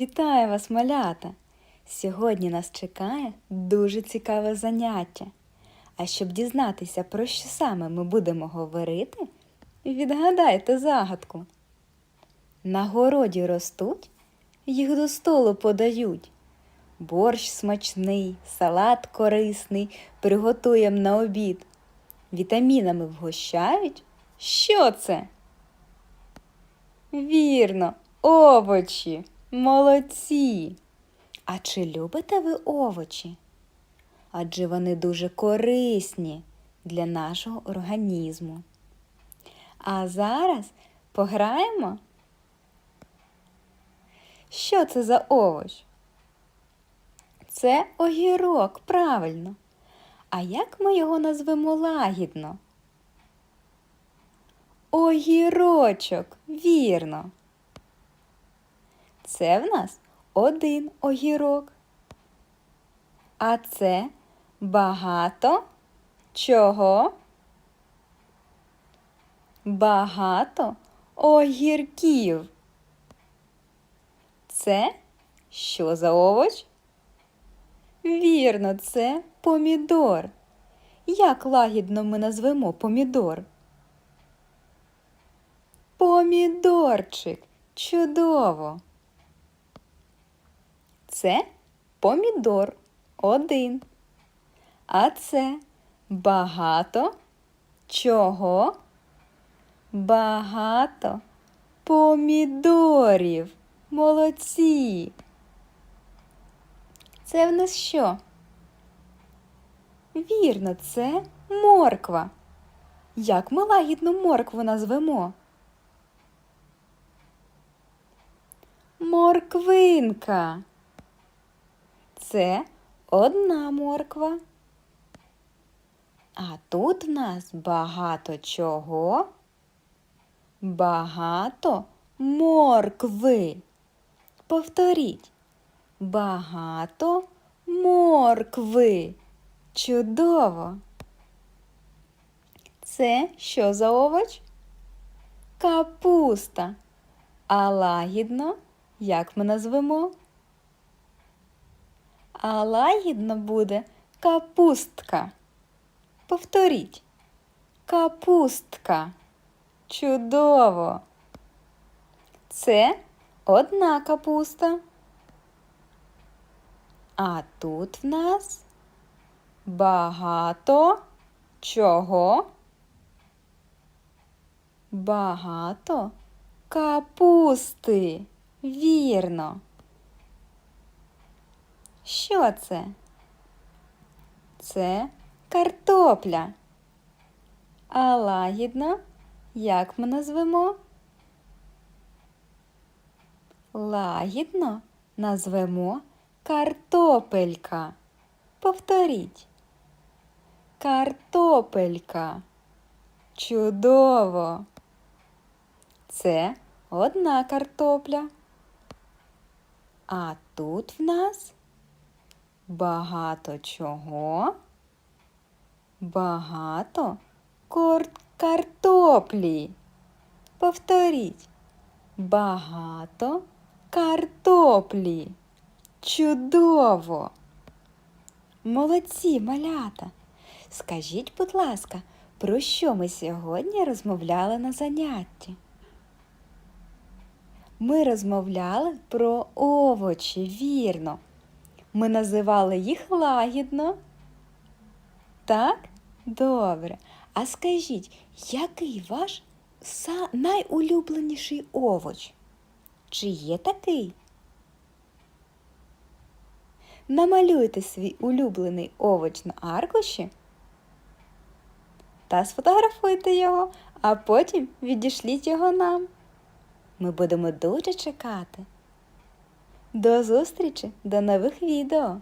Вітаю вас, малята! Сьогодні нас чекає дуже цікаве заняття. А щоб дізнатися, про що саме ми будемо говорити, відгадайте загадку. На городі ростуть, їх до столу подають. Борщ смачний, салат корисний, приготуєм на обід. Вітамінами вгощають. Що це? Вірно, овочі. Молодці. А чи любите ви овочі? Адже вони дуже корисні для нашого організму. А зараз пограємо. Що це за овоч? Це огірок, правильно. А як ми його назвемо лагідно? Огірочок, вірно. Це в нас один огірок. А це багато чого? Багато огірків. Це що за овоч? Вірно, це помідор. Як лагідно ми назвемо помідор? Помідорчик. Чудово. Це помідор один. А це багато чого? Багато помідорів. Молодці. Це в нас що? Вірно, це морква. Як ми лагідну моркву назвемо? Морквинка. Це одна морква. А тут в нас багато чого? Багато моркви. Повторіть. Багато моркви. Чудово. Це що за овоч? Капуста. А лагідно, як ми назвемо? А лагідно буде капустка. Повторіть. Капустка. Чудово. Це одна капуста. А тут в нас багато чого? Багато капусти. Вірно. Що це? Це картопля. А лагідно, як ми назвемо? Лагідно назвемо картопелька. Повторіть. Картопелька. Чудово. Це одна картопля. А тут в нас багато чого? Багато картоплі. Повторіть. Багато картоплі. Чудово. Молодці, малята. Скажіть, будь ласка, про що ми сьогодні розмовляли на занятті? Ми розмовляли про овочі, вірно. Ми називали їх лагідно. Так? Добре. А скажіть, який ваш найулюбленіший овоч? Чи є такий? Намалюйте свій улюблений овоч на аркуші та сфотографуйте його, а потім відішліть його нам. Ми будемо дуже чекати. До зустрічі, до нових відео!